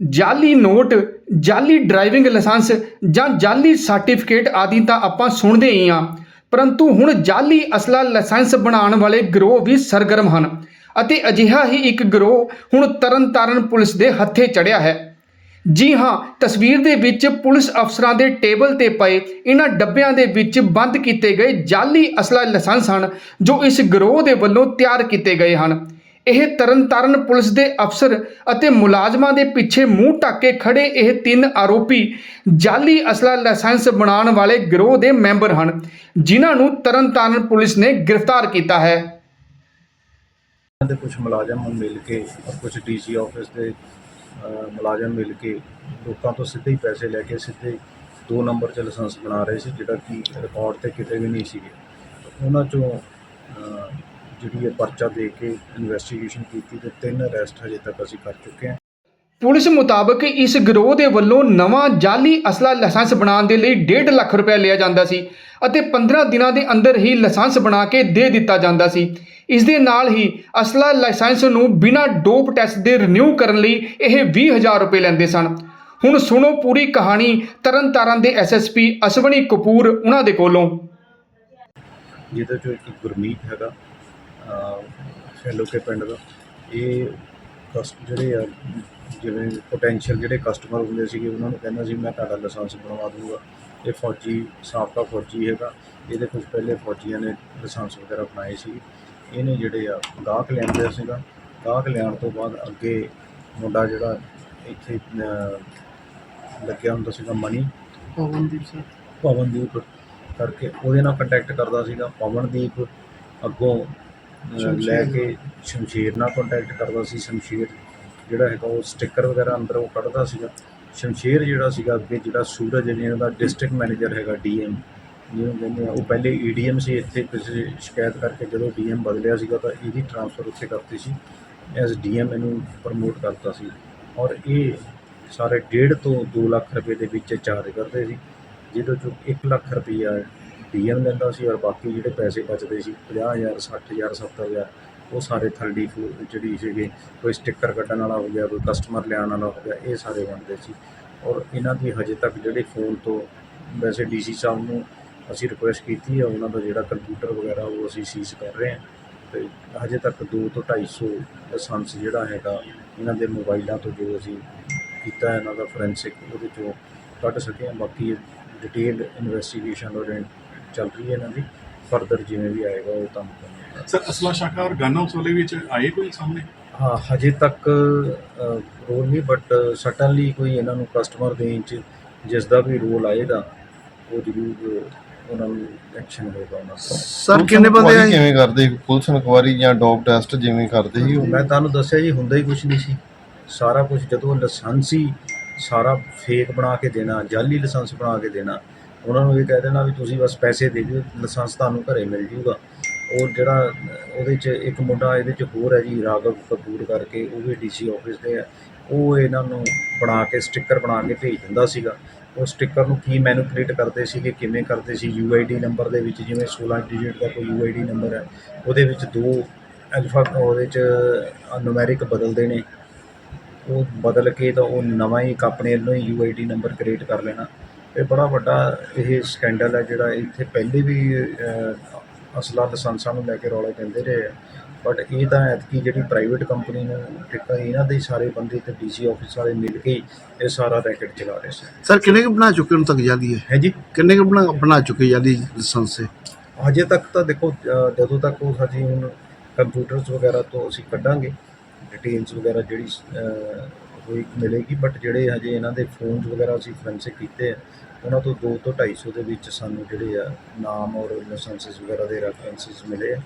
ਜਾਲੀ ਨੋਟ, ਜਾਲੀ driving licence ਜਾਂ ਜਾਲੀ ਸਰਟੀਫਿਕੇਟ ਆਦਿ ਤਾਂ ਆਪਾਂ ਸੁਣਦੇ ਹੀ ਹਾਂ। ਪਰੰਤੂ ਹੁਣ ਜਾਲੀ ਅਸਲਾ ਲਾਇਸੈਂਸ ਬਣਾਉਣ ਵਾਲੇ ਗਰੋਹ ਵੀ ਸਰਗਰਮ ਹਨ ਅਤੇ ਅਜਿਹਾ ਹੀ ਇੱਕ ਗਰੋਹ ਹੁਣ ਤਰਨਤਾਰਨ ਪੁਲਿਸ ਦੇ ਹੱਥੇ ਚੜਿਆ ਹੈ। ਜੀ ਹਾਂ, ਤਸਵੀਰ ਦੇ ਵਿੱਚ ਪੁਲਿਸ ਅਫਸਰਾਂ ਦੇ ਟੇਬਲ ਤੇ ਪਏ ਇਹਨਾਂ ਡੱਬਿਆਂ ਦੇ ਵਿੱਚ ਬੰਦ ਕੀਤੇ ਗਏ ਜਾਲੀ ਅਸਲਾ ਲਾਇਸੈਂਸ ਹਨ ਜੋ ਇਸ ਗਰੋਹ ਦੇ ਵੱਲੋਂ ਤਿਆਰ ਕੀਤੇ ਗਏ ਹਨ। ਇਹ ਤਰਨਤਾਰਨ ਪੁਲਿਸ ਦੇ ਅਫਸਰ ਅਤੇ ਮੁਲਾਜ਼ਮਾਂ ਦੇ ਪਿੱਛੇ ਮੂੰਹ ਢੱਕ ਕੇ ਖੜੇ ਇਹ ਤਿੰਨ ਆਰੋਪੀ ਜਾਲੀ ਅਸਲਾ ਲਾਇਸੈਂਸ ਬਣਾਉਣ ਵਾਲੇ ਗਿਰੋਹ ਦੇ ਮੈਂਬਰ ਹਨ, ਜਿਨ੍ਹਾਂ ਨੂੰ ਤਰਨਤਾਰਨ ਪੁਲਿਸ ਨੇ ਗ੍ਰਿਫਤਾਰ ਕੀਤਾ ਹੈ। ਦੇ ਕੁਝ ਮੁਲਾਜ਼ਮ ਮਿਲ ਕੇ ਔਰ ਕੁਝ ਡੀਸੀ ਆਫਿਸ ਦੇ ਮੁਲਾਜ਼ਮ ਮਿਲ ਕੇ ਲੋਕਾਂ ਤੋਂ ਸਿੱਧੇ ਹੀ ਪੈਸੇ ਲੈ ਕੇ ਸਿੱਧੇ ਦੋ ਨੰਬਰ 'ਚ ਲਾਇਸੈਂਸ ਬਣਾ ਰਹੇ ਸੀ, ਜਿਹੜਾ ਕਿ ਰਿਕਾਰਡ ਤੇ ਕਿਤੇ ਵੀ ਨਹੀਂ ਸੀਗੇ। ਉਹਨਾਂ 'ਚੋਂ ਜਿਹੜੀ ਇਹ ਪਰਚਾ ਦੇ ਕੇ ਇਨਵੈਸਟੀਗੇਸ਼ਨ ਕੀਤੀ ਤੇ ਤਿੰਨ ਅਰੈਸਟ ਹਜੇ ਤੱਕ ਅਸੀਂ ਕਰ ਚੁੱਕੇ ਹਾਂ। ਪੁਲਿਸ ਮੁਤਾਬਕ ਇਸ ਗਰੋਹ ਦੇ ਵੱਲੋਂ ਨਵਾਂ ਜਾਲੀ ਅਸਲਾ ਲਾਇਸੈਂਸ ਬਣਾਉਣ ਦੇ ਲਈ 1.5 ਲੱਖ ਰੁਪਏ ਲਿਆ ਜਾਂਦਾ ਸੀ ਅਤੇ 15 ਦਿਨਾਂ ਦੇ ਅੰਦਰ ਹੀ ਲਾਇਸੈਂਸ ਬਣਾ ਕੇ ਦੇ ਦਿੱਤਾ ਜਾਂਦਾ ਸੀ। ਇਸ ਦੇ ਨਾਲ ਹੀ ਅਸਲਾ ਲਾਇਸੈਂਸ ਨੂੰ ਬਿਨਾਂ ਡੋਪ ਟੈਸਟ ਦੇ ਰਿਨਿਊ ਕਰਨ ਲਈ ਇਹ 20000 ਰੁਪਏ ਲੈਂਦੇ ਸਨ। ਹੁਣ ਸੁਣੋ ਪੂਰੀ ਕਹਾਣੀ ਤਰਨਤਾਰਨ ਦੇ ਐਸਐਸਪੀ ਅਸ਼ਵਨੀ ਕਪੂਰ ਉਹਨਾਂ ਦੇ ਕੋਲੋਂ। ਜਿਹਦੇ 'ਚੋਂ ਇੱਕ ਗੁਰਮੀਤ ਹੈਗਾ ਫੈਲੋਕੇ ਪਿੰਡ ਦਾ। ਇਹ ਕਸ ਜਿਹੜੇ ਆ ਜਿਵੇਂ ਪੋਟੈਂਸ਼ੀਅਲ ਜਿਹੜੇ ਕਸਟਮਰ ਹੁੰਦੇ ਸੀਗੇ ਉਹਨਾਂ ਨੂੰ ਕਹਿੰਦਾ ਸੀ ਮੈਂ ਤੁਹਾਡਾ ਲਾਇਸੈਂਸ ਬਣਵਾ ਦੂੰਗਾ ਇਹ ਫੌਜੀ ਸਾਬਕਾ ਫੌਜੀ ਹੈਗਾ। ਇਹਦੇ ਕੁਝ ਪਹਿਲੇ ਫੌਜੀਆਂ ਨੇ ਲਾਇਸੈਂਸ ਵਗੈਰਾ ਬਣਾਏ ਸੀ। ਇਹਨੇ ਜਿਹੜੇ ਆ ਗਾਹਕ ਲਿਆਂਦੇ ਸੀਗਾ। ਗਾਹਕ ਲਿਆਉਣ ਤੋਂ ਬਾਅਦ ਅੱਗੇ ਮੁੰਡਾ ਜਿਹੜਾ ਇੱਥੇ ਲੱਗਿਆ ਹੁੰਦਾ ਸੀਗਾ ਮਨੀ। ਪਵਨਦੀਪ ਸਰ। ਪਵਨਦੀਪ ਕਰਕੇ ਉਹਦੇ ਨਾਲ ਕੰਟੈਕਟ ਕਰਦਾ ਸੀਗਾ। ਪਵਨਦੀਪ ਅੱਗੋਂ ਲੈ ਕੇ ਸ਼ਮਸ਼ੀਰ ਨਾਲ ਕੰਟੈਕਟ ਕਰਦਾ ਸੀ, ਸ਼ਮਸ਼ੀਰ ਜਿਹੜਾ ਹੈਗਾ ਉਹ ਸਟicker ਵਗੈਰਾ ਅੰਦਰ ਉਹ ਕੱਢਦਾ ਸੀਗਾ। ਸ਼ਮਸ਼ੀਰ ਜਿਹੜਾ ਸੀਗਾ, ਅੱਗੇ ਜਿਹੜਾ ਸੂਰਜ ਹੈ ਦਾ ਡਿਸਟ੍ਰਿਕਟ ਮੈਨੇਜਰ ਹੈਗਾ ਡੀਐਮ ਜਿਹਨੂੰ ਕਹਿੰਦੇ ਆ, ਉਹ ਪਹਿਲੇ ਈਡੀਐਮ ਸੀ, ਇੱਥੇ ਕਿਸੇ ਸ਼ਿਕਾਇਤ ਕਰਕੇ ਜਦੋਂ ਡੀਐਮ ਬਦਲਿਆ ਸੀਗਾ ਤਾਂ ਇਹਦੀ ਟ੍ਰਾਂਸਫਰ ਉੱਥੇ ਕਰਤੀ ਸੀ। ਐਸ ਡੀਐਮ ਇਹਨੂੰ ਪ੍ਰਮੋਟ ਕਰਤਾ ਸੀ। ਔਰ ਇਹ ਸਾਰੇ ਡੇਢ ਤੋਂ 2 ਲੱਖ ਰੁਪਏ ਦੇ ਵਿੱਚ ਚਾਰਜ ਕਰਦੇ ਸੀ, ਜਿਹਦੇ ਚੋਂ 1 ਲੱਖ ਰੁਪਈਆ ਡੀਐਮ ਲੈਂਦਾ ਸੀ ਔਰ ਬਾਕੀ ਜਿਹੜੇ ਪੈਸੇ ਬਚਦੇ ਸੀ 50000 60000 70000 ਉਹ ਸਾਰੇ ਥਰਡੀ ਜਿਹੜੀ ਸੀਗੇ, ਕੋਈ ਸਟicker ਕੱਢਣ ਵਾਲਾ ਹੋ ਗਿਆ, ਕੋਈ ਕਸਟਮਰ ਲਿਆਉਣ ਵਾਲਾ ਹੋ ਗਿਆ, ਇਹ ਸਾਰੇ ਬਣਦੇ ਸੀ। ਔਰ ਇਹਨਾਂ ਦੀ ਹਜੇ ਤੱਕ ਜਿਹੜੇ ਫੋਨ ਤੋਂ ਵੈਸੇ ਡੀਸੀ ਸਾਹਿਬ ਨੂੰ ਅਸੀਂ ਰਿਕੁਐਸਟ ਕੀਤੀ ਹੈ, ਉਹਨਾਂ ਦਾ ਜਿਹੜਾ ਕੰਪਿਊਟਰ ਵਗੈਰਾ ਉਹ ਅਸੀਂ ਸੀਜ਼ ਕਰ ਰਹੇ ਹਾਂ। ਤੇ ਹਜੇ ਤੱਕ 2 ਤੋਂ 250 ਲਾਇਸੈਂਸ ਜਿਹੜਾ ਹੈਗਾ, ਇਹਨਾਂ ਦੇ ਮੋਬਾਈਲਾਂ ਤੋਂ ਜੋ ਅਸੀਂ ਕੀਤਾ ਇਹਨਾਂ ਦਾ ਫੋਰੈਂਸਿਕ ਉਹਦੇ ਚੋਂ ਕੱਢ ਸਕੇ ਹਾਂ। ਬਾਕੀ ਡਿਟੇਲ ਇਨਵੈਸਟੀਗੇਸ਼ਨ ਔਰ ਚੱਲ ਰਹੀ ਹੈ ਇਹਨਾਂ ਦੀ ਫਰਦਰ ਜਿਵੇਂ ਵੀ ਆਏਗਾ ਉਹ ਤੁਹਾਨੂੰ ਕਰਾਂਗੇ ਸਰ ਅਸਲਾ ਸ਼ਾਖਾ ਔਰ ਗਨ ਹਾਊਸ ਵਾਲੇ ਵਿੱਚ ਆਏ ਕੋਈ ਸਾਹਮਣੇ? ਹਾਂ ਹਜੇ ਤੱਕ ਰੋਲ ਨਹੀਂ ਬਟ ਸਟਨਲੀ ਕੋਈ ਇਹਨਾਂ ਨੂੰ ਕਸਟਮਰ ਚ ਜਿਸ ਦਾ ਵੀ ਰੋਲ ਆਏਗਾ ਉਹ ਜ਼ਰੂਰ ਉਹਨਾਂ ਨੂੰ ਐਕਸ਼ਨ ਹੋਏਗਾ ਉਹਨਾਂ ਦਾ ਸਰ ਕਿੰਨੇ ਬੰਦੇ ਆਏ? ਕਿਵੇਂ ਕਰਦੇ? ਪੁਲਿਸ ਇਨਕੁਆਇਰੀ ਜਾਂ ਡੋਪ ਟੈਸਟ ਜਿਵੇਂ ਕਰਦੇ ਸੀ ਮੈਂ ਤੁਹਾਨੂੰ ਦੱਸਿਆ ਜੀ ਹੁੰਦਾ ਹੀ ਕੁਝ ਨਹੀਂ ਸੀ। ਸਾਰਾ ਕੁਝ ਜਦੋਂ ਲਾਇਸੈਂਸ ਹੀ ਸਾਰਾ ਫੇਕ ਬਣਾ ਕੇ ਦੇਣਾ ਜਾਲੀ ਲਾਇਸੈਂਸ ਬਣਾ ਕੇ ਦੇਣਾ ਉਹਨਾਂ ਨੂੰ ਇਹ ਕਹਿ ਦੇਣਾ ਵੀ ਤੁਸੀਂ ਬਸ ਪੈਸੇ ਦੇ ਦਿਓ, ਲਾਇਸੈਂਸ ਤੁਹਾਨੂੰ ਘਰੇ ਮਿਲ ਜੂਗਾ। ਉਹ ਜਿਹੜਾ, ਉਹਦੇ 'ਚ ਇੱਕ ਮੁੰਡਾ ਇਹਦੇ 'ਚ ਹੋਰ ਹੈ ਜੀ, ਰਾਘਵ ਕਪੂਰ ਕਰਕੇ, ਉਹ ਵੀ ਡੀਸੀ ਆਫਿਸ ਦੇ ਹੈ ਉਹ ਇਹਨਾਂ ਨੂੰ ਬਣਾ ਕੇ ਸਟicker ਬਣਾ ਕੇ ਭੇਜ ਦਿੰਦਾ ਸੀਗਾ। ਉਹ ਸਟicker ਨੂੰ ਕੀ ਮੈਨੂਪਲੇਟ ਕਰਦੇ ਸੀਗੇ, ਕਿਵੇਂ ਕਰਦੇ ਸੀ ਯੂਆਈਡੀ ਨੰਬਰ ਦੇ ਵਿੱਚ ਜਿਵੇਂ 16 ਡਿਜਿਟ ਦਾ ਕੋਈ ਯੂਆਈਡੀ ਨੰਬਰ ਹੈ, ਉਹਦੇ ਵਿੱਚ ਦੋ ਅਲਫਾ, ਉਹਦੇ 'ਚ ਨੂਮੈਰਿਕ ਬਦਲਦੇ ਨੇ। ਉਹ ਬਦਲ ਕੇ ਤਾਂ ਉਹ ਨਵਾਂ ਹੀ ਇੱਕ ਆਪਣੇ ਵੱਲੋਂ ਹੀ ਯੂਆਈਡੀ ਨੰਬਰ ਕ੍ਰੀਏਟ ਕਰ ਲੈਣਾ। ਇਹ ਬੜਾ ਵੱਡਾ ਇਹ ਸਕੈਂਡਲ ਹੈ ਜਿਹੜਾ ਇੱਥੇ ਪਹਿਲੇ ਵੀ ਅਸਲਾ ਲਾਇਸੈਂਸਾਂ ਨੂੰ ਲੈ ਕੇ ਰੌਲੇ ਪੈਂਦੇ ਰਹੇ ਆ। ਬਟ ਇਹ ਤਾਂ ਐਤਕੀ ਜਿਹੜੀ ਪ੍ਰਾਈਵੇਟ ਕੰਪਨੀ ਨੂੰ ਟਿੱਕਾ ਇਹਨਾਂ ਦੇ ਸਾਰੇ ਬੰਦੇ ਤੇ ਡੀਸੀ ਆਫਿਸ ਵਾਲੇ ਮਿਲ ਕੇ ਇਹ ਸਾਰਾ ਰੈਕਟ ਚਲਾ ਰਹੇ ਸੀ। ਸਰ ਕਿੰਨੇ ਕੁ ਬਣਾ ਚੁੱਕੇ ਹੁਣ ਤੱਕ ਜਾਲੀ ਹੈ ਹੈ ਜੀ? ਕਿੰਨੇ ਕੁ ਬਣਾ ਬਣਾ ਚੁੱਕੇ ਜਾਲੀ ਲਾਇਸੈਂਸ ਹਜੇ ਤੱਕ ਤਾਂ ਦੇਖੋ ਜਦੋਂ ਤੱਕ ਉਹ ਸਾਡੀ ਹੁਣ ਕੰਪਿਊਟਰਸ ਵਗੈਰਾ ਤੋਂ ਅਸੀਂ ਕੱਢਾਂਗੇ ਡਿਟੇਲਸ ਵਗੈਰਾ ਜਿਹੜੀ ਹੋਈ ਮਿਲੇਗੀ ਬਟ ਜਿਹੜੇ ਹਜੇ ਇਹਨਾਂ ਦੇ ਫੋਨਸ ਵਗੈਰਾ ਅਸੀਂ ਫੋਰੈਂਸਿਕ ਕੀਤੇ ਆ ਉਹਨਾਂ ਤੋਂ 2 ਤੋਂ 250 ਦੇ ਵਿੱਚ ਸਾਨੂੰ ਜਿਹੜੇ ਆ ਨਾਮ ਔਰ ਲਾਇਸੈਂਸਸ ਵਗੈਰਾ ਦੇ ਰੈਫਰੈਂਸਸ ਮਿਲੇ ਆ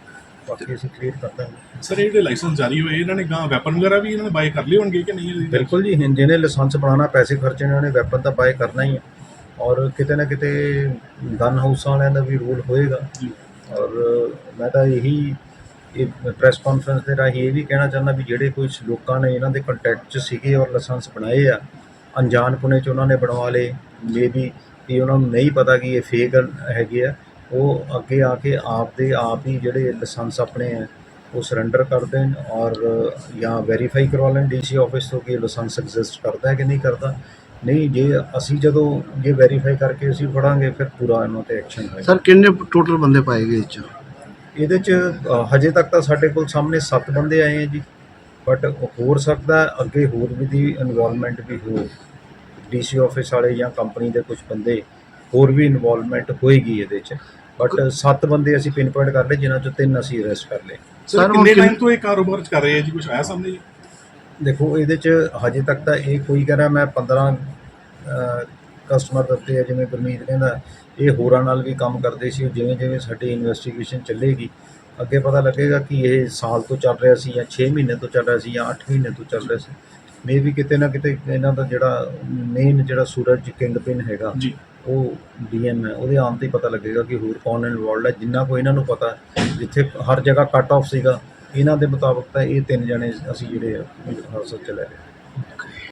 ਬਾਕੀ ਅਸੀਂ ਕਲੀਅਰ ਕਰ ਦਾਂਗੇ ਸਰ ਇਹ ਜਿਹੜੇ ਲਾਇਸੈਂਸ ਜਾਰੀ ਹੋਏ ਇਹਨਾਂ ਨੇ ਗਾਂ ਵੈਪਨ ਵਗੈਰਾ ਵੀ ਇਹਨਾਂ ਨੇ ਬਾਈ ਕਰ ਲਏ ਹੋਣਗੇ ਕਿ ਨਹੀਂ? ਬਿਲਕੁਲ ਜੀ ਜਿਹਨੇ ਲਾਇਸੈਂਸ ਬਣਾਉਣਾ ਪੈਸੇ ਖਰਚਣੇ ਉਹਨੇ ਵੈਪਨ ਤਾਂ ਬਾਏ ਕਰਨਾ ਹੀ ਹੈ ਔਰ ਕਿਤੇ ਨਾ ਕਿਤੇ ਗਨ ਹਾਊਸਾਂ ਵਾਲਿਆਂ ਦਾ ਵੀ ਰੋਲ ਹੋਏਗਾ। ਔਰ ਮੈਂ ਤਾਂ ਇਹੀ ਇਹ ਪ੍ਰੈਸ ਕਾਨਫਰੰਸ ਦੇ ਰਾਹੀਂ ਇਹ ਵੀ ਕਹਿਣਾ ਚਾਹੁੰਦਾ ਵੀ ਜਿਹੜੇ ਕੁਝ ਲੋਕਾਂ ਨੇ ਇਹਨਾਂ ਦੇ ਕੰਟੈਕਟ 'ਚ ਸੀਗੇ ਔਰ ਲਾਇਸੈਂਸ ਬਣਾਏ ਆ, ਅਣਜਾਣ ਪੁਣੇ 'ਚ ਉਹਨਾਂ ਨੇ ਬਣਵਾ ਲਏ ਮੇਬੀ ਕਿ ਉਹਨਾਂ ਨੂੰ ਨਹੀਂ ਪਤਾ ਕਿ ਇਹ ਫੇਕ ਹੈਗੇ ਆ, ਉਹ ਅੱਗੇ ਆ ਕੇ ਆਪ ਦੇ ਆਪ ਹੀ ਜਿਹੜੇ ਲਾਇਸੈਂਸ ਆਪਣੇ ਆ, ਉਹ ਸਰੈਂਡਰ ਕਰ ਦੇਣ ਔਰ ਜਾਂ ਵੈਰੀਫਾਈ ਕਰਵਾ ਲੈਣ ਡੀਸੀ ਆਫਿਸ ਤੋਂ ਕਿ ਲਾਇਸੈਂਸ ਐਗਜ਼ਿਸਟ ਕਰਦਾ ਹੈ ਕਿ ਨਹੀਂ ਕਰਦਾ। ਨਹੀਂ, ਜੇ ਅਸੀਂ ਜਦੋਂ ਇਹ ਵੈਰੀਫਾਈ ਕਰਕੇ ਅਸੀਂ ਫੜਾਂਗੇ, ਫਿਰ ਪੂਰਾ ਇਹਨਾਂ ਤੇ ਐਕਸ਼ਨ ਹੋਏਗਾ। ਸਰ ਕਿੰਨੇ ਟੋਟਲ ਬੰਦੇ ਪਾਏ ਗਏ ਇਸ ਚ? ਇਹਦੇ ਚ ਹਜੇ ਤੱਕ ਤਾਂ ਸਾਡੇ ਕੋਲ ਸਾਹਮਣੇ 7 ਬੰਦੇ ਆਏ ਹੈ ਜੀ ਬਟ ਹੋਰ ਸਕਦਾ ਹੈ ਅੱਗੇ ਹੋਰ ਵੀ ਦੀ ਇਨਵੋਲਵਮੈਂਟ ਵੀ ਹੋ ਡੀਸੀ ਆਫਿਸ ਵਾਲੇ ਜਾਂ ਕੰਪਨੀ ਦੇ ਕੁਝ ਬੰਦੇ ਹੋਰ ਵੀ ਇਨਵੋਲਵਮੈਂਟ ਹੋਏਗੀ ਇਹਦੇ ਚ। ਬਟ 7 ਬੰਦੇ ਅਸੀਂ ਪਿਨ ਪੁਆਇੰਟ ਕਰ ਲਏ ਜਿਨ੍ਹਾਂ ਚੋਂ ਤਿੰਨ ਅਸੀਂ ਅਰੈਸਟ ਕਰ ਲਏ। ਸਰ ਕਿੰਨੇ ਟਾਈਮ ਤੋਂ ਇਹ ਕਾਰੋਬਾਰ ਚ ਕਰ ਰਹੇ ਆ ਜੀ? ਕੁਝ ਆਇਆ ਸਾਹਮਣੇ? ਜੀ ਦੇਖੋ ਇਹਦੇ ਚ ਹਜੇ ਤੱਕ ਤਾਂ ਇਹ ਕੋਈ ਕਹਿ ਰਿਹਾ ਮੈਂ 15 ਕਸਟਮਰ ਦਿੱਤੇ ਆ ਜਿਵੇਂ ਗੁਰਮੀਤ ਕਹਿੰਦਾ ਇਹ ਹੋਰਾਂ ਨਾਲ ਵੀ ਕੰਮ ਕਰਦੇ ਸੀ ਜਿਵੇਂ ਜਿਵੇਂ ਸਾਡੀ ਇਨਵੈਸਟੀਗੇਸ਼ਨ ਚੱਲੇਗੀ ਅੱਗੇ ਪਤਾ ਲੱਗੇਗਾ ਕਿ ਇਹ ਸਾਲ ਤੋਂ ਚੱਲ ਰਿਹਾ ਸੀ ਜਾਂ 6 ਮਹੀਨੇ ਤੋਂ ਚੱਲ ਰਿਹਾ ਸੀ ਜਾਂ 8 ਮਹੀਨੇ ਤੋਂ ਚੱਲ ਰਿਹਾ ਸੀ। ਮੇ ਵੀ ਕਿਤੇ ਨਾ ਕਿਤੇ ਇਹਨਾਂ ਦਾ ਜਿਹੜਾ ਮੇਨ ਜਿਹੜਾ ਸੂਰਜ ਕਿੰਗ ਪਿਨ ਹੈਗਾ ਜੀ। ਉਹ ਡੀਐਮ ਹੈ ਉਹਦੇ ਆਉਣ ਤੇ ਪਤਾ ਲੱਗੇਗਾ ਕਿ ਹੋਰ ਕੌਣ ਇਨਵੋਲਡ ਹੈ ਜਿੰਨਾ ਕੋ ਇਹਨਾਂ ਨੂੰ ਪਤਾ ਜਿੱਥੇ ਹਰ ਜਗ੍ਹਾ ਕੱਟ ਆਫ ਸੀਗਾ ਇਹਨਾਂ ਦੇ ਮੁਤਾਬਕ ਤਾਂ ਇਹ ਤਿੰਨ ਜਣੇ ਅਸੀਂ ਜਿਹੜੇ ਹਿਰਾਸਤ ਚ ਲੈ ਰਹੇ।